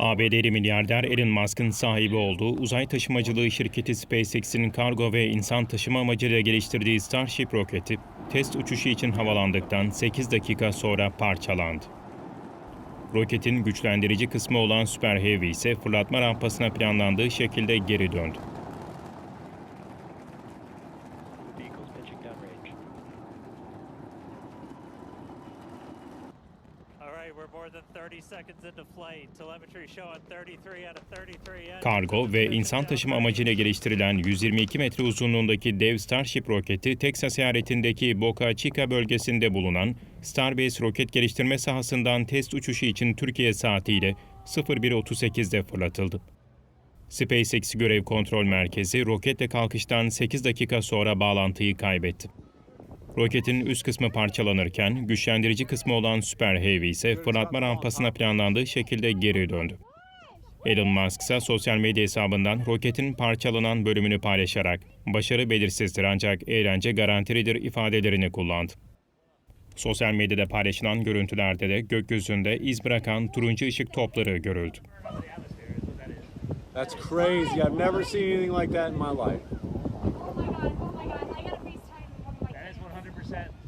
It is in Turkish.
ABD'li milyarder Elon Musk'ın sahibi olduğu uzay taşımacılığı şirketi SpaceX'in kargo ve insan taşıma amacıyla geliştirdiği Starship roketi test uçuşu için havalandıktan 8 dakika sonra parçalandı. Roketin güçlendirici kısmı olan Super Heavy ise fırlatma rampasına planlandığı şekilde geri döndü. Kargo ve insan taşıma amacıyla geliştirilen 122 metre uzunluğundaki dev Starship roketi Teksas eyaletindeki Boca Chica bölgesinde bulunan Starbase roket geliştirme sahasından test uçuşu için Türkiye saatiyle 01.38'de fırlatıldı. SpaceX Görev Kontrol Merkezi roketle kalkıştan 8 dakika sonra bağlantıyı kaybetti. Roketin üst kısmı parçalanırken güçlendirici kısmı olan Super Heavy ise fırlatma rampasına planlandığı şekilde geri döndü. Elon Musk ise sosyal medya hesabından roketin parçalanan bölümünü paylaşarak başarı belirsizdir ancak eğlence garantilidir ifadelerini kullandı. Sosyal medyada paylaşılan görüntülerde de gökyüzünde iz bırakan turuncu ışık topları görüldü. That's crazy. I've never seen anything like that in my life. set